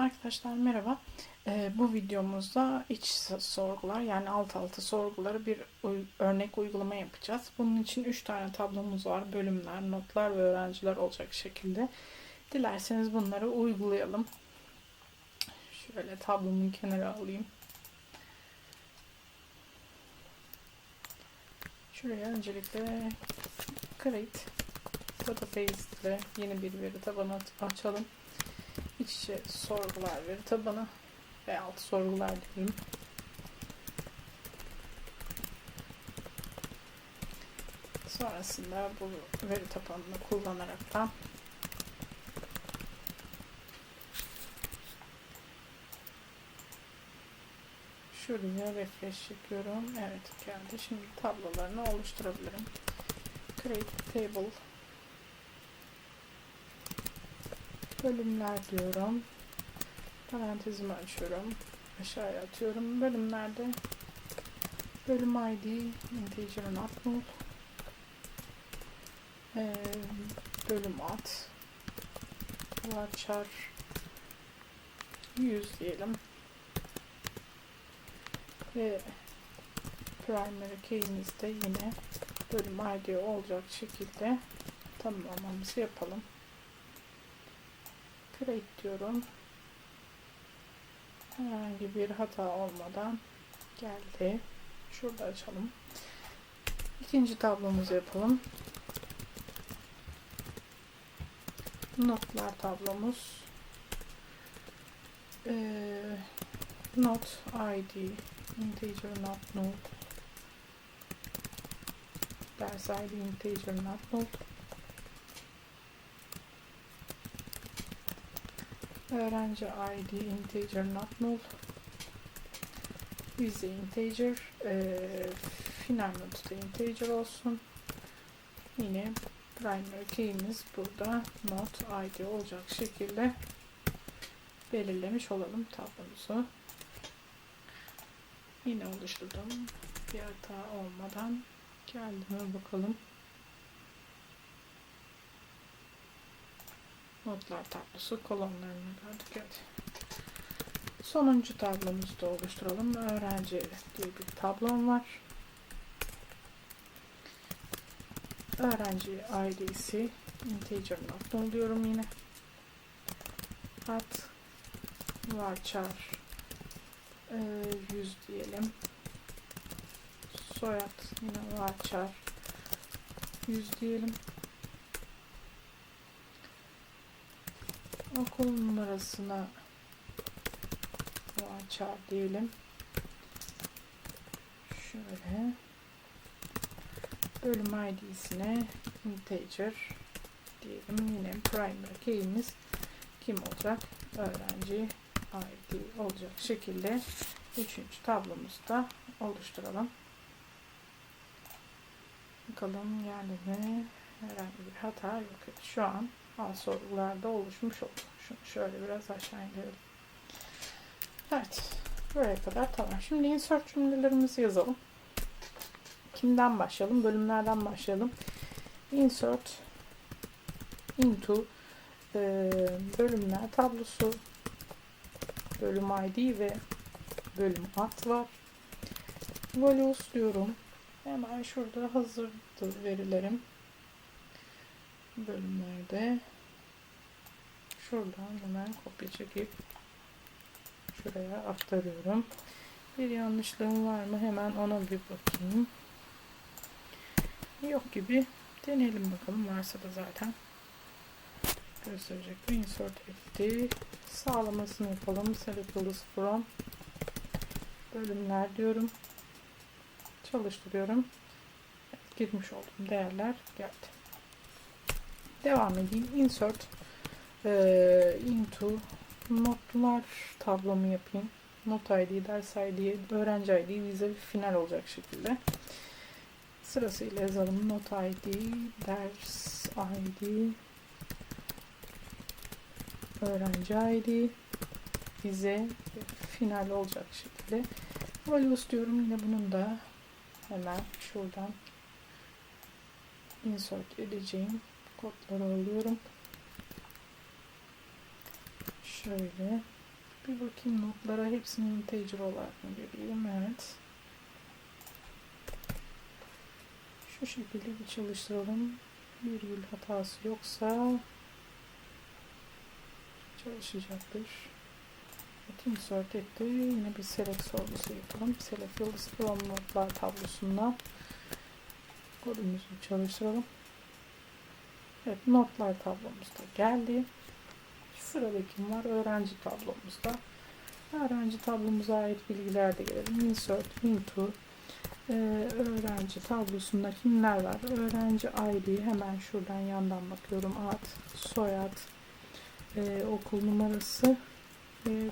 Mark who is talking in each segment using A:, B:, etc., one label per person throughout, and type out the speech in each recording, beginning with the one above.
A: Arkadaşlar merhaba. Ee, bu videomuzda iç sorgular yani alt alta sorguları bir örnek uygulama yapacağız. Bunun için 3 tane tablomuz var. Bölümler, notlar ve öğrenciler olacak şekilde. Dilerseniz bunları uygulayalım. Şöyle tablomu kenara alayım. Şuraya öncelikle create database ile yeni bir veri tabanı açalım. İç içe sorgular veri tabanı ve alt sorgular diyeyim. Sonrasında bu veri tabanını kullanaraktan şuraya refresh yapıyorum. Evet geldi. Şimdi tablolarını oluşturabilirim. Create table bölümler diyorum. Parantezimi açıyorum. Aşağıya atıyorum. Bölümlerde bölüm ID integer not null ee, bölüm ad varchar 100 diyelim ve primary key'imizde yine bölüm ID olacak şekilde tamamlamamızı yapalım create diyorum. Herhangi bir hata olmadan geldi. Şurada açalım. İkinci tablomuzu yapalım. Notlar tablomuz. Ee, not id integer not null ders id integer not null öğrenci id integer not null. Vize integer e, final notu da integer olsun. Yine primary key'imiz burada not id olacak şekilde belirlemiş olalım tablomuzu. Yine oluşturdum bir hata olmadan geldi bakalım Notlar tablosu kolonlarını gördük. Evet. Sonuncu tablomuzu da oluşturalım. Öğrenci diye bir tablom var. Öğrenci ID'si integer not diyorum yine. At varchar e, 100 diyelim. Soyad yine varchar 100 diyelim. Okul numarasına açar diyelim. Şöyle bölüm ID'sine integer diyelim. Yine primary key'imiz kim olacak? Öğrenci ID olacak şekilde üçüncü tablomuzu da oluşturalım. Bakalım geldi? Herhangi bir hata yok. Şu an alt sorgularda oluşmuş oldu. Şunu şöyle biraz aşağı indirelim. Evet. Buraya kadar tamam. Şimdi insert cümlelerimizi yazalım. Kimden başlayalım? Bölümlerden başlayalım. Insert into e, bölümler tablosu bölüm ID ve bölüm ad var. Values diyorum. Hemen şurada hazırdır verilerim bölümlerde şuradan hemen kopya çekip şuraya aktarıyorum. Bir yanlışlığım var mı? Hemen ona bir bakayım. Yok gibi. Deneyelim bakalım. Varsa da zaten gösterecek. Insert etti. Sağlamasını yapalım. Selectors from bölümler diyorum. Çalıştırıyorum. Evet, girmiş olduğum değerler geldi. Devam edeyim. Insert e, into notlar tablomu yapayım. Not ID, ders ID, öğrenci ID, vize final olacak şekilde. Sırasıyla yazalım. Not ID, ders ID, öğrenci ID, vize final olacak şekilde. Values diyorum. Yine bunun da hemen şuradan insert edeceğim kodları alıyorum. Şöyle Bir bakayım notlara hepsini integer olarak mı göreyim? Evet. Şu şekilde bir çalıştıralım. Virgül hatası yoksa çalışacaktır. İnsert etti. Yine bir select sorgusu yapalım. Select yıldız from notlar tablosundan kodumuzu çalıştıralım. Evet, notlar tablomuzda geldi. Sırada kim var? Öğrenci tablomuzda. Öğrenci tablomuza ait bilgiler de gelelim. Insert into ee, öğrenci tablosunda kimler var? Öğrenci ID hemen şuradan yandan bakıyorum. Ad, soyad, e, okul numarası ve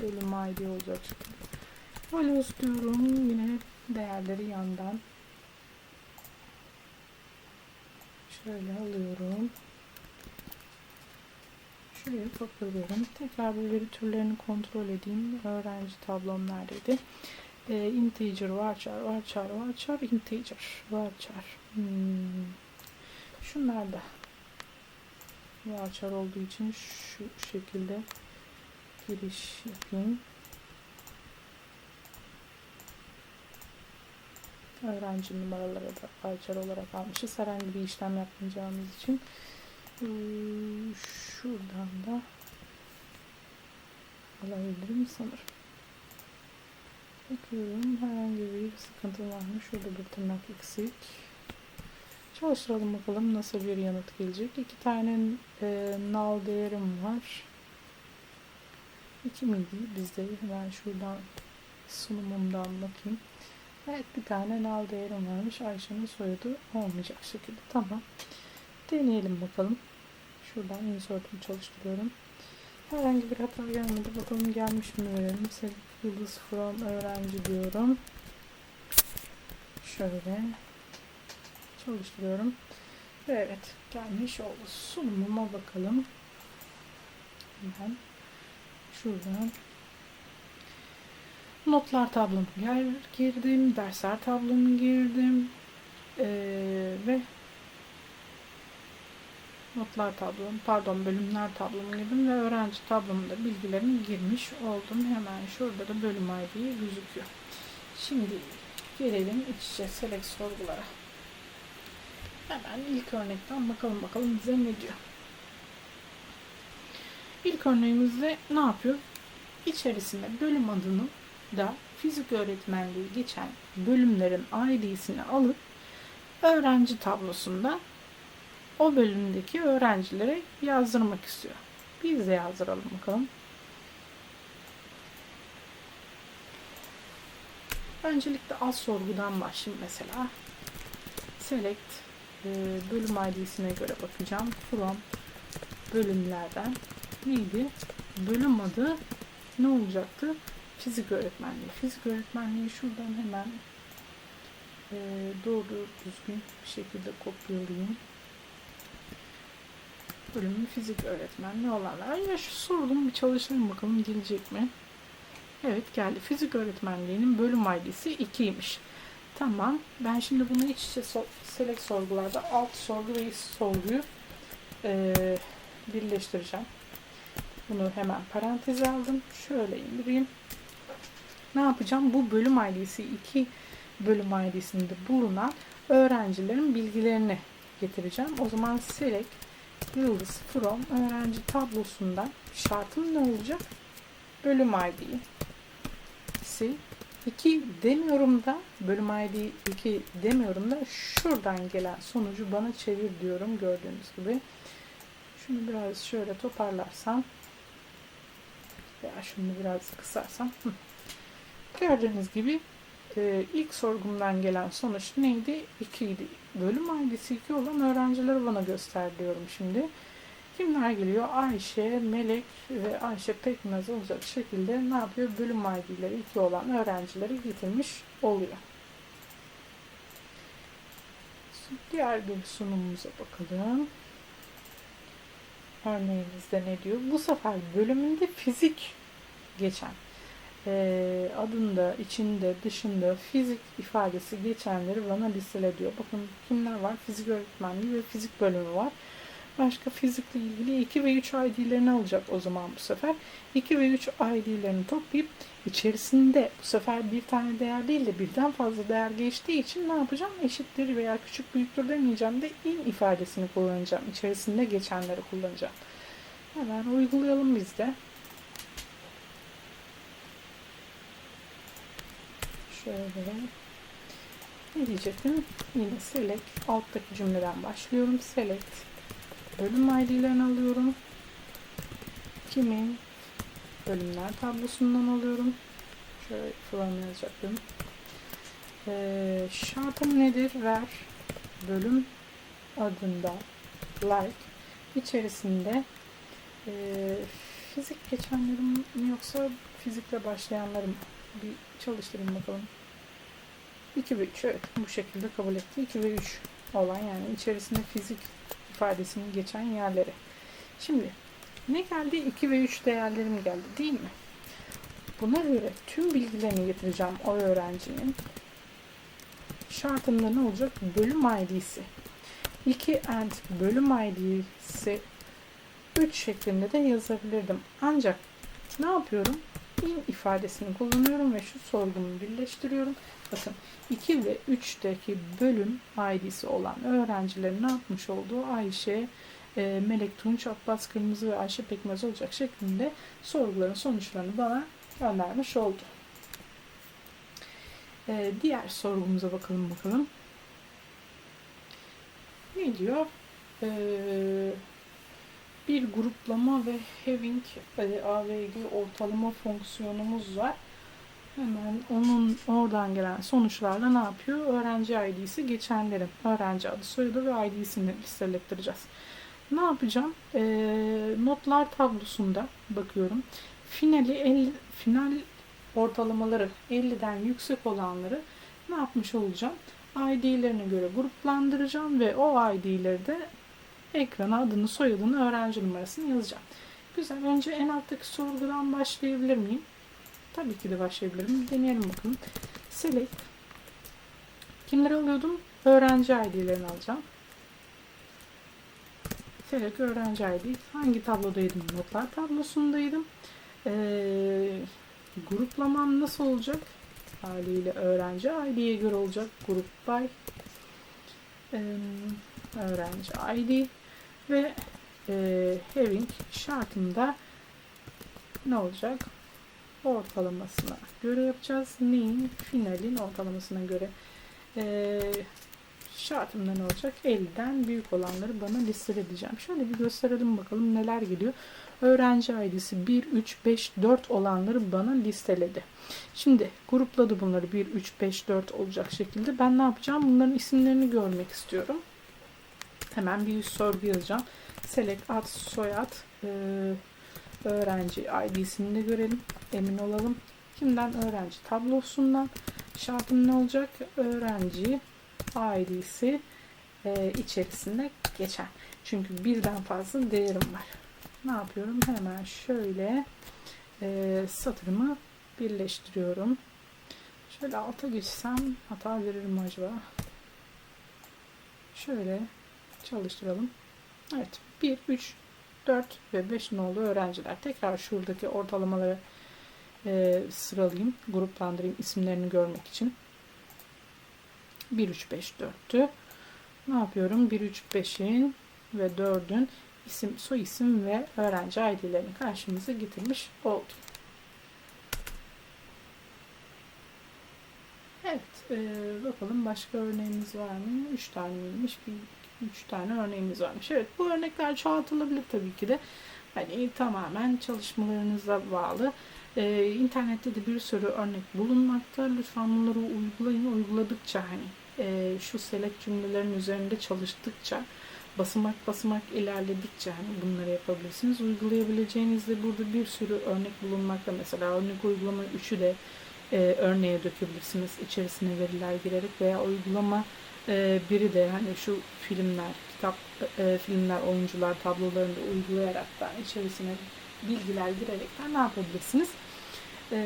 A: bölüm ID olacak. Values diyorum. Yine değerleri yandan şöyle alıyorum. Şuraya kopyalıyorum. Tekrar bu veri türlerini kontrol edeyim. Öğrenci tablom neredeydi? Ee, integer, varchar, varchar, varchar, integer, varchar. Hmm. Şunlar da varchar olduğu için şu şekilde giriş yapayım. Öğrenci numaraları da varchar olarak almışız. Herhangi bir işlem yapmayacağımız için. Şuradan da alabilirim sanırım. Bakıyorum herhangi bir sıkıntı var mı? Şurada bir tırnak eksik. Çalıştıralım bakalım nasıl bir yanıt gelecek. İki tane e, null değerim var. İki miydi bizde? Hemen şuradan sunumumdan bakayım. Evet bir tane null değerim varmış. Ayşe'nin soyadı olmayacak şekilde. Tamam. Deneyelim bakalım. Şuradan insert'ımı çalıştırıyorum. Herhangi bir hata gelmedi. Bakalım gelmiş mi. Select yıldız from öğrenci diyorum. Şöyle çalıştırıyorum. Ve evet gelmiş oldu. Sunumuma bakalım. Ben şuradan notlar tablomu girdim. Dersler tablomu girdim. Ee, ve notlar tablom, pardon bölümler tablomu girdim ve öğrenci tablomunda bilgilerimi girmiş oldum. Hemen şurada da bölüm ID gözüküyor. Şimdi gelelim iç içe select sorgulara. Hemen ilk örnekten bakalım bakalım bize ne diyor. İlk örneğimizde ne yapıyor? İçerisinde bölüm adını da fizik öğretmenliği geçen bölümlerin ID'sini alıp öğrenci tablosunda o bölümdeki öğrencilere yazdırmak istiyor. Biz de yazdıralım bakalım. Öncelikle az sorgudan başlayayım mesela. Select e, bölüm ID'sine göre bakacağım. From bölümlerden neydi? Bölüm adı ne olacaktı? Fizik öğretmenliği. Fizik öğretmenliği şuradan hemen e, doğru düzgün bir şekilde kopyalayayım bölümü fizik öğretmenliği olanlar. Ya şu sorulum bir çalışalım bakalım gelecek mi? Evet geldi. Fizik öğretmenliğinin bölüm ID'si 2'ymiş. Tamam. Ben şimdi bunu iç içe so select sorgularda alt sorgu ve iç sorguyu e, birleştireceğim. Bunu hemen paranteze aldım. Şöyle indireyim. Ne yapacağım? Bu bölüm ID'si 2 bölüm ID'sinde bulunan öğrencilerin bilgilerini getireceğim. O zaman select yıldız from öğrenci tablosundan şartım ne olacak? Bölüm ID'si 2 demiyorum da bölüm ID 2 demiyorum da şuradan gelen sonucu bana çevir diyorum gördüğünüz gibi. Şunu biraz şöyle toparlarsam veya şunu biraz kısarsam gördüğünüz gibi e, ilk sorgumdan gelen sonuç neydi? 2 idi. Bölüm ID'si 2 olan öğrencileri bana göster diyorum şimdi. Kimler geliyor? Ayşe, Melek ve Ayşe Pekmez olacak şekilde ne yapıyor? Bölüm ID'leri 2 olan öğrencileri getirmiş oluyor. Diğer bir sunumumuza bakalım. Örneğimizde ne diyor? Bu sefer bölümünde fizik geçen e, adında, içinde, dışında fizik ifadesi geçenleri bana listele diyor. Bakın kimler var? Fizik öğretmenliği ve fizik bölümü var. Başka fizikle ilgili 2 ve 3 ID'lerini alacak o zaman bu sefer. 2 ve 3 ID'lerini toplayıp içerisinde bu sefer bir tane değer değil de birden fazla değer geçtiği için ne yapacağım? Eşittir veya küçük büyüktür demeyeceğim de in ifadesini kullanacağım. İçerisinde geçenleri kullanacağım. Hemen uygulayalım biz de. Şöyle ne diyecektim? Yine select alttaki cümleden başlıyorum. Select bölüm ID'lerini alıyorum. Kimin bölümler tablosundan alıyorum. Şöyle falan yazacaktım. Ee, şartım nedir? Ver bölüm adında like içerisinde e, fizik geçenlerim mi yoksa fizikle başlayanlarım bir çalıştırın bakalım. 2 ve 3 evet bu şekilde kabul etti. 2 ve 3 olan yani içerisinde fizik ifadesinin geçen yerleri. Şimdi ne geldi? 2 ve 3 değerlerim geldi değil mi? Buna göre tüm bilgilerini getireceğim o öğrencinin. Şartında ne olacak? Bölüm ID'si. 2 and bölüm ID'si 3 şeklinde de yazabilirdim. Ancak ne yapıyorum? İn ifadesini kullanıyorum ve şu sorgumu birleştiriyorum. Bakın 2 ve 3'teki bölüm ID'si olan öğrencilerin ne yapmış olduğu Ayşe, e, Melek Tunç, Abbas Kırmızı ve Ayşe Pekmez olacak şeklinde sorguların sonuçlarını bana göndermiş oldu. E, diğer sorgumuza bakalım bakalım. Ne diyor? Eee bir gruplama ve having e, AVG ortalama fonksiyonumuz var. Hemen onun oradan gelen sonuçlarla ne yapıyor? Öğrenci ID'si geçenlerin öğrenci adı soyadı ve ID'sini listelettireceğiz. Ne yapacağım? E, notlar tablosunda bakıyorum. Finali 50, final ortalamaları 50'den yüksek olanları ne yapmış olacağım? ID'lerine göre gruplandıracağım ve o ID'leri de ekrana adını, soyadını, öğrenci numarasını yazacağım. Güzel. Önce en alttaki sorgudan başlayabilir miyim? Tabii ki de başlayabilirim. Deneyelim bakalım. Select. Kimleri alıyordum? Öğrenci ID'lerini alacağım. Select öğrenci ID. Hangi tablodaydım? Notlar tablosundaydım. Ee, gruplamam nasıl olacak? Haliyle öğrenci ID'ye göre olacak. Group by ee, öğrenci ID ve e, having şartında ne olacak? Ortalamasına göre yapacağız. Neyin? Finalin ortalamasına göre. E, şartımda olacak? 50'den büyük olanları bana listeleyeceğim. Şöyle bir gösterelim bakalım neler geliyor. Öğrenci ID'si 1, 3, 5, 4 olanları bana listeledi. Şimdi grupladı bunları 1, 3, 5, 4 olacak şekilde. Ben ne yapacağım? Bunların isimlerini görmek istiyorum. Hemen bir sorgu yazacağım. Select ad soyad e, öğrenci ID'sini de görelim. Emin olalım. Kimden? Öğrenci tablosundan. Şartım ne olacak? Öğrenci ID'si e, içerisinde geçen. Çünkü birden fazla değerim var. Ne yapıyorum? Hemen şöyle e, satırımı birleştiriyorum. Şöyle alta geçsem hata verir mi acaba? Şöyle çalıştıralım. Evet. 1, 3, 4 ve 5 nolu öğrenciler. Tekrar şuradaki ortalamaları e, sıralayayım. Gruplandırayım isimlerini görmek için. 1, 3, 5, 4'tü. Ne yapıyorum? 1, 3, 5'in ve 4'ün isim, soy isim ve öğrenci ID'lerini karşımıza getirmiş olduk. Evet, e, bakalım başka örneğimiz var mı? 3 taneymiş. Bir 3 tane örneğimiz varmış. Evet bu örnekler çoğaltılabilir tabii ki de. Hani tamamen çalışmalarınıza bağlı. Ee, internette de bir sürü örnek bulunmakta. Lütfen bunları uygulayın. Uyguladıkça hani e, şu select cümlelerin üzerinde çalıştıkça basamak basamak ilerledikçe hani bunları yapabilirsiniz. Uygulayabileceğiniz de burada bir sürü örnek bulunmakta. Mesela örnek uygulama 3'ü de e, örneğe dökebilirsiniz. içerisine veriler girerek veya uygulama e, biri de hani şu filmler, kitap e, filmler, oyuncular tablolarını da uygulayarak da içerisine bilgiler girerekten ne yapabilirsiniz? E,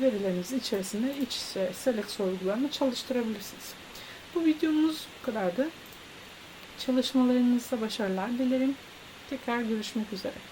A: verileriniz içerisinde iç select sorgularını çalıştırabilirsiniz. Bu videomuz bu kadardı. Çalışmalarınızda başarılar dilerim. Tekrar görüşmek üzere.